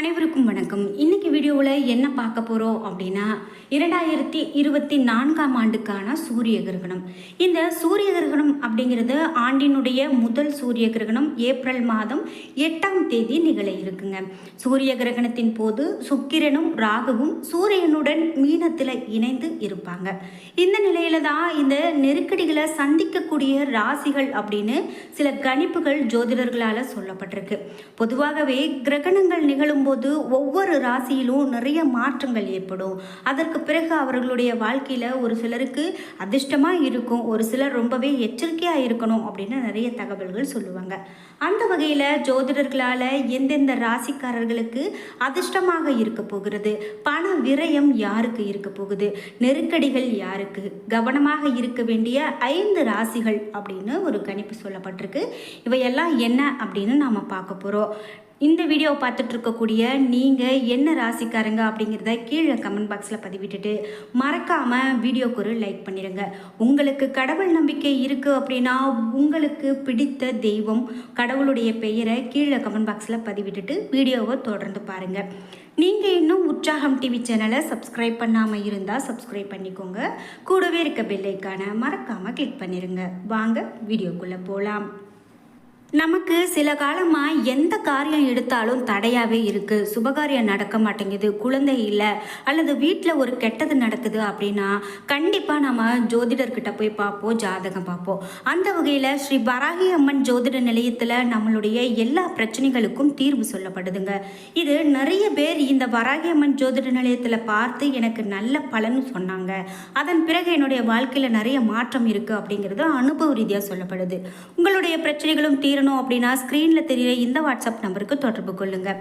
அனைவருக்கும் வணக்கம். இன்னைக்கு வீடியோவில் என்ன பார்க்க போகிறோம் அப்படின்னா இரண்டாயிரத்தி இருபத்தி நான்காம் ஆண்டுக்கான சூரிய கிரகணம். இந்த சூரிய கிரகணம் அப்படிங்கிறது ஆண்டினுடைய முதல் சூரிய கிரகணம் ஏப்ரல் மாதம் எட்டாம் தேதி நிகழ இருக்குங்க. சூரிய கிரகணத்தின் போது சுக்கிரனும் ராகுவும் சூரியனுடன் மீனத்தில் இணைந்து இருப்பாங்க. இந்த நிலையில தான் இந்த நெருக்கடிகளை சந்திக்கக்கூடிய ராசிகள் அப்படின்னு சில கணிப்புகள் ஜோதிடர்களால் சொல்லப்பட்டிருக்கு. பொதுவாகவே கிரகணங்கள் நிகழும்போது ஒவ்வொரு ராசியிலும் நிறைய மாற்றங்கள் ஏற்படும். அதற்கு பிறகு அவர்களுடைய வாழ்க்கையில் ஒரு சிலருக்கு அதிர்ஷ்டமாக இருக்கும் ஒரு சிலர் ரொம்பவே எச்சரிக்கையாக இருக்கணும் அப்படின்னு நிறைய தகவல்கள் சொல்லுவாங்க. அந்த வகையில் ஜோதிடர்களால் எந்தெந்த ராசிக்காரர்களுக்கு அதிர்ஷ்டமாக இருக்க போகிறது? பண விரயம் யாருக்கு இருக்க போகுது? நெருக்கடிகள் யாருக்கு? கவனமாக இருக்க வேண்டிய ஐந்து ராசிகள் அப்படின்னு ஒரு கணிப்பு சொல்லப்பட்டிருக்கு. இவையெல்லாம் என்ன அப்படின்னு நாம் பார்க்க போகிறோம் இந்த வீடியோ பார்த்துட்டு இருக்கக்கூடிய நீங்கள் என்ன ராசிக்காரங்க அப்படிங்கிறத கீழே கமெண்ட் பாக்ஸில் பதிவிட்டுட்டு மறக்காமல் வீடியோக்கு ஒரு லைக் பண்ணிடுங்க உங்களுக்கு கடவுள் நம்பிக்கை இருக்குது அப்படின்னா உங்களுக்கு பிடித்த தெய்வம் கடவுளுடைய பெயரை கீழே கமெண்ட் பாக்ஸில் பதிவிட்டுட்டு வீடியோவை தொடர்ந்து பாருங்கள் நீங்கள் இன்னும் உற்சாகம் டிவி சேனலை சப்ஸ்கிரைப் பண்ணாமல் இருந்தால் சப்ஸ்கிரைப் பண்ணிக்கோங்க. கூடவே இருக்க பெல்லைக்கான மறக்காமல் கிளிக் பண்ணிடுங்க வாங்க வீடியோக்குள்ளே போகலாம் நமக்கு சில காலமாக எந்த காரியம் எடுத்தாலும் தடையாகவே இருக்குது சுபகாரியம் நடக்க மாட்டேங்குது. குழந்தை இல்லை. அல்லது வீட்டில் ஒரு கெட்டது நடக்குது அப்படின்னா கண்டிப்பாக நம்ம ஜோதிடர்கிட்ட போய் பார்ப்போம் ஜாதகம் பார்ப்போம். அந்த வகையில் ஸ்ரீ வராகி அம்மன் ஜோதிட நிலையத்தில் நம்மளுடைய எல்லா பிரச்சனைகளுக்கும் தீர்வு சொல்லப்படுதுங்க. இது நிறைய பேர் இந்த வராகி அம்மன் ஜோதிட நிலையத்தில் பார்த்து எனக்கு நல்ல பலன் சொன்னாங்க. அதன் பிறகு என்னுடைய வாழ்க்கையில் நிறைய மாற்றம் இருக்குது அப்படிங்கிறது அனுபவ ரீதியாக சொல்லப்படுது. உங்களுடைய பிரச்சனைகளும் தீரணும் அப்படின்னா ஸ்க்ரீனில் தெரிகிற இந்த வாட்ஸ்அப் நம்பருக்கு தொடர்பு கொள்ளுங்கள்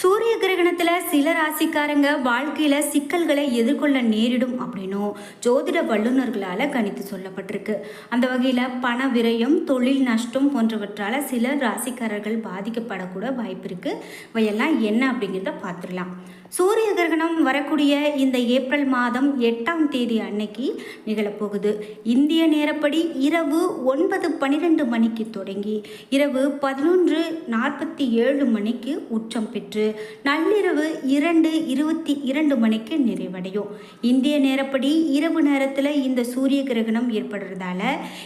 சூரிய கிரகணத்தில் சில ராசிக்காரங்க வாழ்க்கையில் சிக்கல்களை எதிர்கொள்ள நேரிடும் அப்படின்னும் ஜோதிட வல்லுநர்களால் கணித்து சொல்லப்பட்டிருக்கு. அந்த வகையில் பண விரயம் தொழில் நஷ்டம் போன்றவற்றால் சில ராசிக்காரர்கள் பாதிக்கப்படக்கூட வாய்ப்பு இருக்குது இவையெல்லாம் என்ன அப்படிங்கிறத பார்த்துடலாம். சூரிய கிரகணம் வரக்கூடிய இந்த ஏப்ரல் மாதம் எட்டாம் தேதி அன்னைக்கு நிகழப்போகுது. இந்திய நேரப்படி இரவு ஒன்பது பன்னிரெண்டு மணிக்கு தொடங்கி இரவு பதினொன்று நாற்பத்தி ஏழு மணிக்கு உச்சம் பெற்று நள்ளிரவு இரண்டு இருபத்தி இரண்டு மணிக்கு நிறைவடையும். இந்திய நேரப்படி இரவு நேரத்தில் இந்த சூரிய கிரகணம் ஏற்படுறதால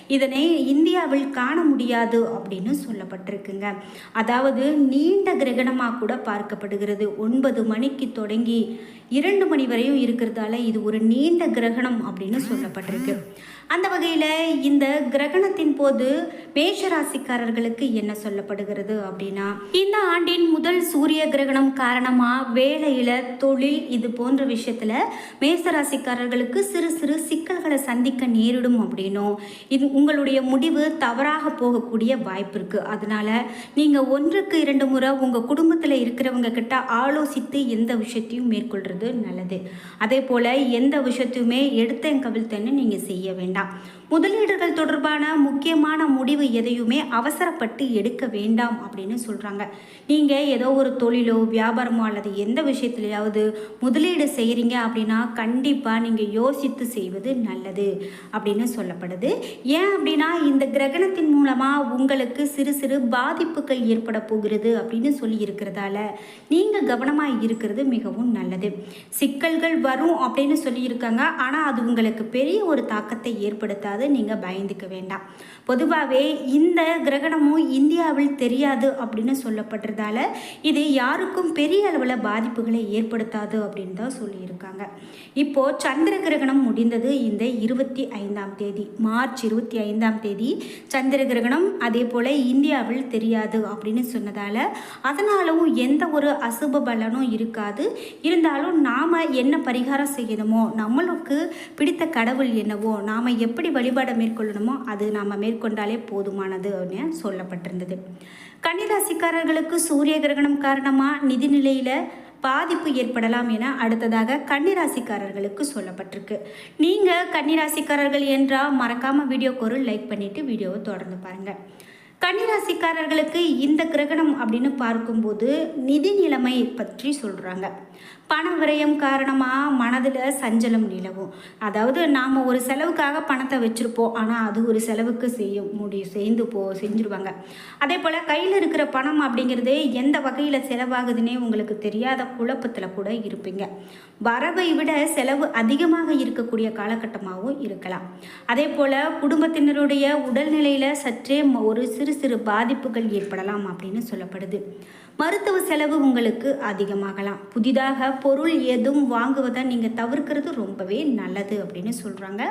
இதனை இந்தியாவில் காண முடியாது அப்படின்னு சொல்லப்பட்டிருக்குங்க. அதாவது நீண்ட கிரகணமாக கூட பார்க்கப்படுகிறது. ஒன்பது மணிக்கு தொடங்கி இரண்டு மணி வரையும் இருக்கிறதால இது ஒரு நீண்ட கிரகணம் அப்படின்னு சொல்லப்பட்டிருக்கு. அந்த வகையில் இந்த கிரகணத்தின் போது மேஷராசிக்காரர்களுக்கு என்ன சொல்லப்படுகிறது அப்படின்னா இந்த ஆண்டின் முதல் சூரிய கிரகணம் காரணமாக வேலையில் தொழில் இது போன்ற விஷயத்தில் மேசராசிக்காரர்களுக்கு சிறு சிறு சிக்கல்களை சந்திக்க நேரிடும் அப்படின்னும் இது உங்களுடைய முடிவு தவறாக போகக்கூடிய வாய்ப்பு இருக்குது அதனால் நீங்கள் ஒன்றுக்கு இரண்டு முறை உங்கள் குடும்பத்தில் இருக்கிறவங்க கிட்ட ஆலோசித்து எந்த விஷயத்தையும் மேற்கொள்கிறது நல்லது. அதே போல் எந்த விஷயத்தையுமே எடுத்தேன் கவிழ்த்தேன்னு நீங்கள் செய்ய வேண்டாம். முதலீடுகள் தொடர்பான முக்கியமான முடிவு எதையுமே அவசரப்பட்டு எடுக்க வேண்டாம் அப்படின்னு சொல்கிறாங்க நீங்கள் ஏதோ ஒரு தொழிலோ வியாபாரமோ அல்லது எந்த விஷயத்துலையாவது முதலீடு செய்கிறீங்க அப்படின்னா கண்டிப்பாக நீங்கள் யோசித்து செய்வது நல்லது அப்படின்னு சொல்லப்படுது. ஏன் அப்படின்னா இந்த கிரகணத்தின் மூலமாக உங்களுக்கு சிறு சிறு பாதிப்புகள் ஏற்பட போகிறது அப்படின்னு சொல்லி இருக்கிறதால நீங்கள் கவனமாக இருக்கிறது மிகவும் நல்லது. சிக்கல்கள் வரும் அப்படின்னு சொல்லியிருக்காங்க. ஆனால் அது உங்களுக்கு பெரிய ஒரு தாக்கத்தை ஏற்படுத்தாது. நீங்கள் பயந்துக்க வேண்டாம். பொதுவாகவே இந்த கிரகணமும் இந்தியாவில் தெரியாது அப்படின்னு சொல்லப்படுறதால இது யாருக்கும் பெரிய அளவில் பாதிப்புகளை ஏற்படுத்தாது அப்படின்னு தான் சொல்லியிருக்காங்க. இப்போது சந்திர கிரகணம் முடிந்தது இந்த இருபத்தி ஐந்தாம் தேதி மார்ச் இருபத்தி ஐந்தாம் தேதி. சந்திர கிரகணம் அதே போல் இந்தியாவில் தெரியாது அப்படின்னு சொன்னதால் அதனாலும் எந்த ஒரு அசுப பலனும் இருக்காது. இருந்தாலும் நாம் என்ன பரிகாரம் செய்யணுமோ நம்மளுக்கு பிடித்த கடவுள் என்னவோ நாம் எப்படி வழி வழிபாடை மேற்கொள்ளணுமோ அது நாம் மேற்கொண்டாலே போதுமானது அப்படின்னு சொல்லப்பட்டிருந்தது. கன்னிராசிக்காரர்களுக்கு சூரிய கிரகணம் காரணமாக நிதிநிலையில் பாதிப்பு ஏற்படலாம் என அடுத்ததாக கன்னிராசிக்காரர்களுக்கு சொல்லப்பட்டிருக்கு. நீங்கள் கன்னிராசிக்காரர்கள் என்றால் மறக்காமல் வீடியோக்கு ஒரு லைக் பண்ணிவிட்டு வீடியோவை தொடர்ந்து பாருங்கள் கன்னிராசிக்காரர்களுக்கு இந்த கிரகணம் அப்படின்னு பார்க்கும்போது நிதி நிலைமை பற்றி சொல்கிறாங்க பண விரயம் காரணமாக மனதில் சஞ்சலம் நிலவும். அதாவது நாம் ஒரு செலவுக்காக பணத்தை வச்சுருப்போம். ஆனால் அது ஒரு செலவுக்கு செய்ய முடியும் சேர்ந்து போ செஞ்சுருவாங்க. அதே போல் கையில் இருக்கிற பணம் அப்படிங்கிறது எந்த வகையில் செலவாகுதுன்னே உங்களுக்கு தெரியாத குழப்பத்தில் கூட இருப்பீங்க. வரவை விட செலவு அதிகமாக இருக்கக்கூடிய காலகட்டமாகவும் இருக்கலாம். அதே போல் குடும்பத்தினருடைய உடல்நிலையில் சற்றே ஒரு சிறு சிறு பாதிப்புகள் ஏற்படலாம் அப்படின்னு சொல்லப்படுது. மருத்துவ செலவு உங்களுக்கு அதிகமாகலாம். புதிதாக பொருள் எதுவும் வாங்குவதை நீங்கள் தவிர்க்கிறது ரொம்பவே நல்லது அப்படின்னு சொல்கிறாங்க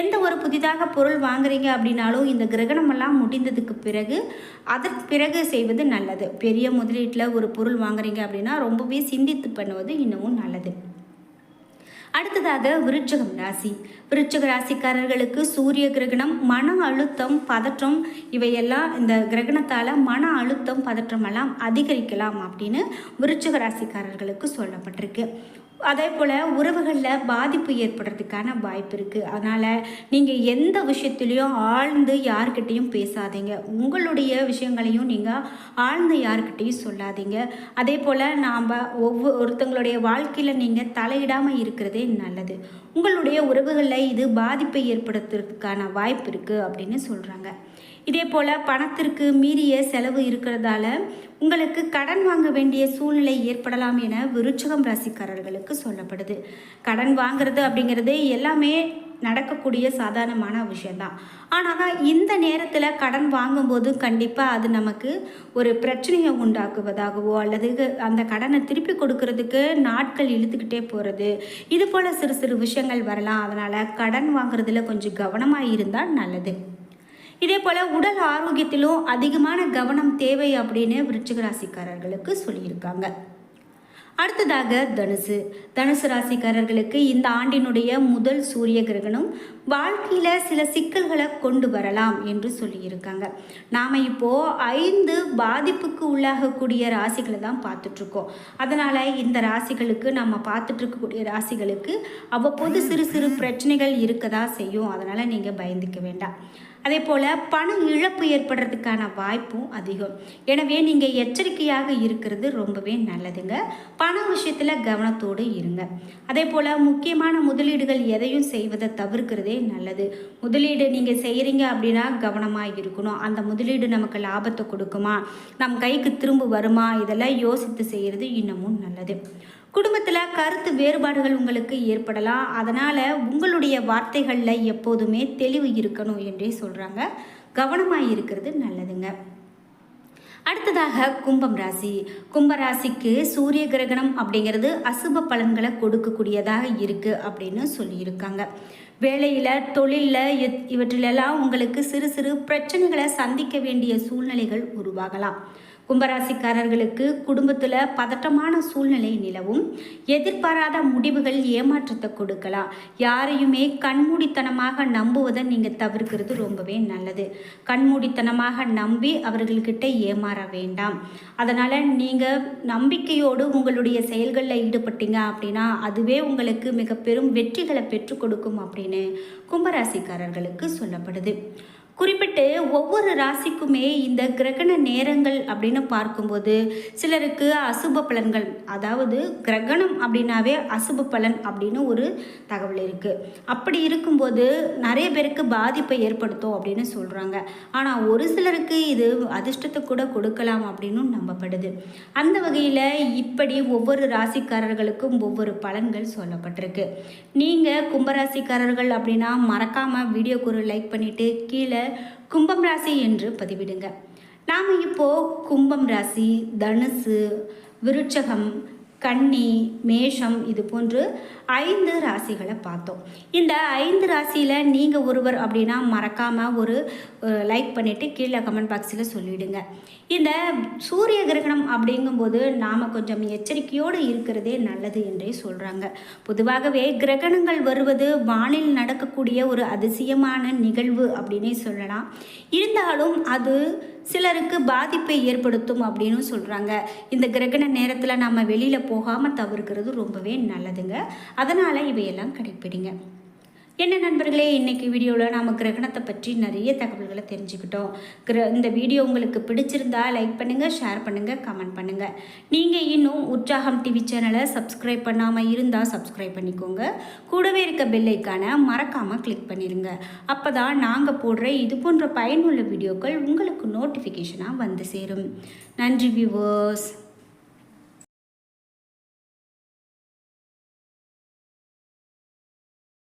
எந்த ஒரு புதிதாக பொருள் வாங்குறீங்க அப்படின்னாலும் இந்த கிரகணமெல்லாம் முடிந்ததுக்கு பிறகு அதற்கு பிறகு செய்வது நல்லது. பெரிய முதலீட்டில் ஒரு பொருள் வாங்குறீங்க அப்படின்னா ரொம்பவே சிந்தித்து பண்ணுவது இன்னமும் நல்லது. அடுத்ததாக விருச்சகம் ராசி. விருச்சக ராசிக்காரர்களுக்கு சூரிய கிரகணம் மன அழுத்தம் பதற்றம் இவையெல்லாம் இந்த கிரகணத்தால் மன அழுத்தம் பதற்றமெல்லாம் அதிகரிக்கலாம் அப்படின்னு விருச்சக ராசிக்காரர்களுக்கு சொல்லப்பட்டிருக்கு. அதே போல் உறவுகளில் பாதிப்பு ஏற்படுறதுக்கான வாய்ப்பு இருக்குது அதனால் நீங்கள் எந்த விஷயத்துலையும் ஆழ்ந்து யார்கிட்டேயும் பேசாதீங்க. உங்களுடைய விஷயங்களையும் நீங்கள் ஆழ்ந்து யார்கிட்டேயும் சொல்லாதீங்க. அதே போல் நாம் ஒவ்வொரு ஒருத்தங்களுடைய வாழ்க்கையில் நீங்கள் தலையிடாமல் இருக்கிறதே நல்லது. உங்களுடைய உறவுகளில் இது பாதிப்பை ஏற்படுத்துறதுக்கான வாய்ப்பு இருக்குது அப்படின்னு சொல்கிறாங்க இதே போல் பணத்திற்கு மீறிய செலவு இருக்கிறதால உங்களுக்கு கடன் வாங்க வேண்டிய சூழ்நிலை ஏற்படலாம் என விருச்சகம் ராசிக்காரர்களுக்கு சொல்லப்படுது. கடன் வாங்கிறது அப்படிங்கிறது எல்லாமே நடக்கக்கூடிய சாதாரணமான விஷயந்தான் ஆனால் இந்த நேரத்தில் கடன் வாங்கும்போது கண்டிப்பாக அது நமக்கு ஒரு பிரச்சனையை உண்டாக்குவதாகவோ அல்லது அந்த கடனை திருப்பி கொடுக்கறதுக்கு நாட்கள் இழுத்துக்கிட்டே போகிறது இது போல் சிறு சிறு விஷயங்கள் வரலாம். அதனால் கடன் வாங்குறதுல கொஞ்சம் கவனமாக இருந்தால் நல்லது. இதே போல் உடல் ஆரோக்கியத்திலும் அதிகமான கவனம் தேவை அப்படின்னு விருச்சிக ராசிக்காரர்களுக்கு சொல்லியிருக்காங்க. அடுத்ததாக தனுசு. தனுசு ராசிக்காரர்களுக்கு இந்த ஆண்டினுடைய முதல் சூரிய கிரகணம் வாழ்க்கையில் சில சிக்கல்களை கொண்டு வரலாம் என்று சொல்லியிருக்காங்க. நாம் இப்போது ஐந்து பாதிப்புக்கு உள்ளாகக்கூடிய ராசிகளை தான் பார்த்துட்ருக்கோம். அதனால் இந்த ராசிகளுக்கு நம்ம பார்த்துட்ருக்கக்கூடிய ராசிகளுக்கு அவ்வப்போது சிறு சிறு பிரச்சனைகள் இருக்க தான் செய்யும். அதனால் நீங்கள் பயந்துக்க வேண்டாம். அதே போல் பண இழப்பு ஏற்படுறதுக்கான வாய்ப்பும் அதிகம். எனவே நீங்கள் எச்சரிக்கையாக இருக்கிறது ரொம்பவே நல்லதுங்க. பண விஷயத்தில் கவனத்தோடு இருங்க. அதே போல் முக்கியமான முதலீடுகள் எதையும் செய்வதை தவிர்க்கிறதே நல்லது. முதலீடு நீங்கள் செய்கிறீங்க அப்படின்னா கவனமாக இருக்கணும். அந்த முதலீடு நமக்கு லாபத்தை கொடுக்குமா? நம் கைக்கு திரும்ப வருமா? இதெல்லாம் யோசித்து செய்கிறது இன்னமும் நல்லது. குடும்பத்தில் கருத்து வேறுபாடுகள் உங்களுக்கு ஏற்படலாம். அதனால் உங்களுடைய வார்த்தைகளில் எப்போதுமே தெளிவு இருக்கணும் என்றே சொல்கிறாங்க கவனமாக இருக்கிறது நல்லதுங்க. அடுத்ததாக கும்பம் ராசி. கும்ப ராசிக்கு சூரிய கிரகணம் அப்படிங்கிறது அசுப பலன்களை கொடுக்கக்கூடியதாக இருக்குது அப்படின்னு சொல்லியிருக்காங்க. வேலையில் தொழிலில் இவற்றிலெல்லாம் உங்களுக்கு சிறு சிறு பிரச்சனைகளை சந்திக்க வேண்டிய சூழ்நிலைகள் உருவாகலாம். கும்பராசிக்காரர்களுக்கு குடும்பத்தில் பதட்டமான சூழ்நிலை நிலவும். எதிர்பாராத முடிவுகள் ஏமாற்றத்தை கொடுக்கலாம். யாரையுமே கண்மூடித்தனமாக நம்புவதை நீங்கள் தவிர்க்கிறது ரொம்பவே நல்லது. கண்மூடித்தனமாக நம்பி அவர்கள்கிட்ட ஏமாற வேண்டாம். அதனால் நீங்கள் நம்பிக்கையோடு உங்களுடைய செயல்களில் ஈடுபட்டீங்க அப்படின்னா அதுவே உங்களுக்கு மிக பெரும் வெற்றிகளை பெற்றுக் கொடுக்கும் அப்படின்னு கும்பராசிக்காரர்களுக்கு சொல்லப்படுது. குறிப்பிட்டு ஒவ்வொரு ராசிக்குமே இந்த கிரகண நேரங்கள் அப்படின்னு பார்க்கும்போது சிலருக்கு அசுப பலன்கள் அதாவது கிரகணம் அப்படின்னாவே அசுப பலன் அப்படின்னு ஒரு தகவல் இருக்குது அப்படி இருக்கும்போது நிறைய பேருக்கு பாதிப்பை ஏற்படுத்தும் அப்படின்னு சொல்கிறாங்க ஆனால் ஒரு சிலருக்கு இது அதிர்ஷ்டத்தை கூட கொடுக்கலாம் அப்படின்னு நம்பப்படுது. அந்த வகையில் இப்படி ஒவ்வொரு ராசிக்காரர்களுக்கும் ஒவ்வொரு பலன்கள் சொல்லப்பட்டிருக்கு. நீங்கள் கும்பராசிக்காரர்கள் அப்படின்னா மறக்காமல் வீடியோக்கு ஒரு லைக் பண்ணிவிட்டு கீழே கும்பம் ராசி என்று பதிவிடுங்க. நாம் இப்போது கும்பம் ராசி தனுசு விருட்சகம் கன்னி மேஷம் இது போன்று ஐந்து ராசிகளை பார்த்தோம். இந்த ஐந்து ராசியில் நீங்கள் ஒருவர் அப்படின்னா மறக்காமல் ஒரு லைக் பண்ணிவிட்டு கீழே கமெண்ட் பாக்ஸில் சொல்லிவிடுங்க இந்த சூரிய கிரகணம் அப்படிங்கும்போது நாம் கொஞ்சம் எச்சரிக்கையோடு இருக்கிறதே நல்லது என்றே சொல்கிறாங்க பொதுவாகவே கிரகணங்கள் வருவது வானில் நடக்கக்கூடிய ஒரு அதிசயமான நிகழ்வு அப்படின்னே சொல்லலாம். இருந்தாலும் அது சிலருக்கு பாதிப்பை ஏற்படுத்தும் அப்படின்னு சொல்கிறாங்க இந்த கிரகண நேரத்தில் நம்ம வெளியில் போகாமல் தவிர்க்கிறது ரொம்பவே நல்லதுங்க. அதனால் இவையெல்லாம் கடைப்பிடிங்க. என்ன நண்பர்களே இன்னைக்கு வீடியோவில் நாம் கிரகணத்தை பற்றி நிறைய தகவல்களை தெரிஞ்சுக்கிட்டோம். கிர இந்த வீடியோ உங்களுக்கு பிடிச்சிருந்தா லைக் பண்ணுங்கள் ஷேர் பண்ணுங்கள் கமெண்ட் பண்ணுங்கள் நீங்கள் இன்னும் உற்சாகம் டிவி சேனலை சப்ஸ்கிரைப் பண்ணாமல் இருந்தால் சப்ஸ்கிரைப் பண்ணிக்கோங்க. கூடவே இருக்க பெல்லைக்கான மறக்காமல் கிளிக் பண்ணிடுங்க அப்போ தான் நாங்கள் போடுற இது போன்ற பயனுள்ள வீடியோக்கள் உங்களுக்கு நோட்டிஃபிகேஷனாக வந்து சேரும். நன்றி வியூவர்ஸ்